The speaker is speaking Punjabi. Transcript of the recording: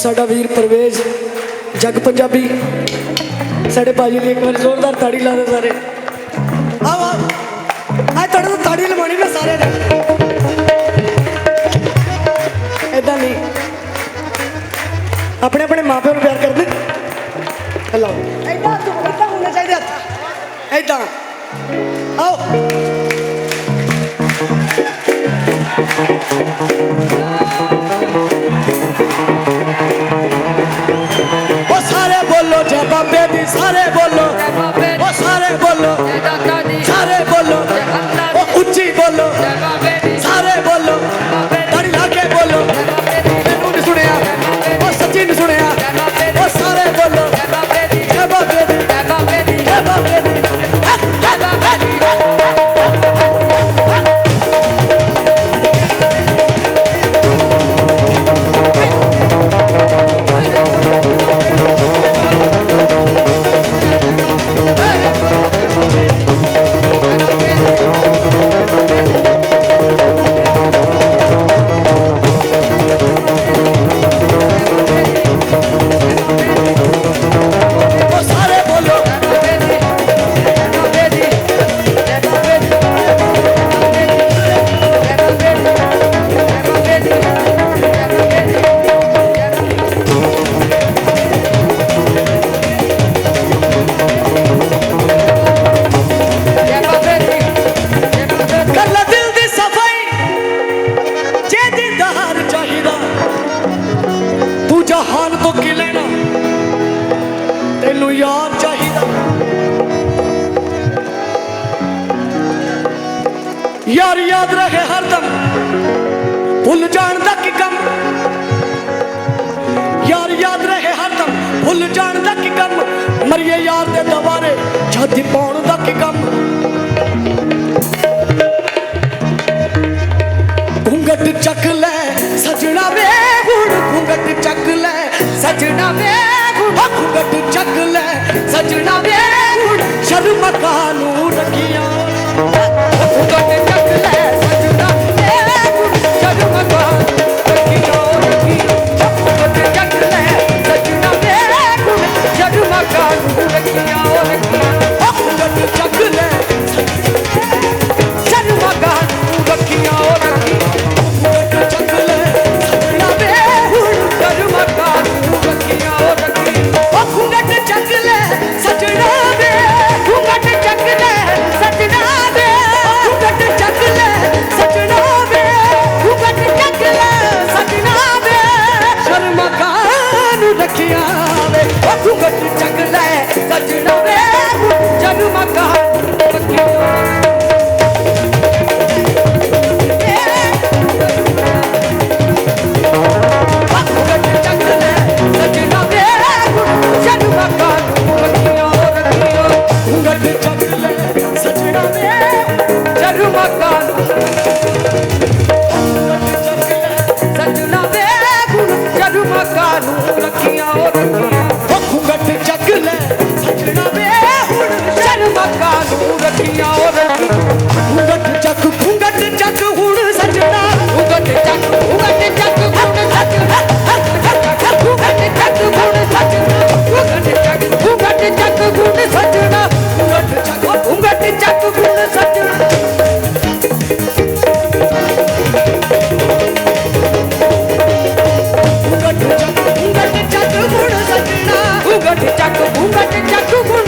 ਸਾਡਾ ਵੀਰ ਪਰਵੇਜ਼ ਜਗ ਪੰਜਾਬੀ। ਸਾਡੇ ਭਾਜੀ ਲਈ ਇੱਕ ਵਾਰ ਜ਼ੋਰਦਾਰ ਤਾੜੀ ਲਾ ਦੇ ਸਾਰੇ। ਆਓ ਆ ਤੁਹਾਡੇ ਤੋਂ ਤਾੜੀ ਲਵਾਉਣੀ ਨਾ ਸਾਰੇ ਨੇ। ਇਦਾਂ ਨਹੀਂ। ਆਪਣੇ ਆਪਣੇ ਮਾਪਿਆਂ ਨੂੰ ਪਿਆਰ ਕਰਦੇ। ਹਲੋ ਇਦਾਂ ਤੂੰ ਇਦਾਂ ਹੋਣਾ ਚਾਹੀਦਾ ਇਦਾਂ ਆਓ। Sarebo ਯਾਰ ਯਾਦ ਰਹੇ ਹਰਦਮ ਭੁੱਲ ਜਾਣ ਦਾ ਕੀ ਕੰਮ? ਯਾਰ ਯਾਦ ਰਹੇ ਹਰਦਮ ਭੁੱਲ ਜਾਣ ਦਾ ਕੀ ਕੰਮ? ਮਰੀਏ ਯਾਰ ਦੇ ਦਵਾਰੇ ਛਾਤੀ ਪਾਉਣ ਦਾ ਕੀ ਕੰਮ? ਘੁੰਗਟ ਚੱਕ ਲੈ, ਸਜਣਾ ਵੇ ਹੁਣ ਘੁੰਗਟ ਚੱਕ ਲੈ, ਸਜਣਾ ਵੇ ਹੁਣ ਘੁੰਗਟ ਚੱਕ ਲੈ, ਸਜਣਾ ਵੇ ਹੁਣ ਸ਼ਰਮ ਕਾਨੂੰ ਰੱਖੀਆਂ? ਸ਼ਰਮ उमट चकू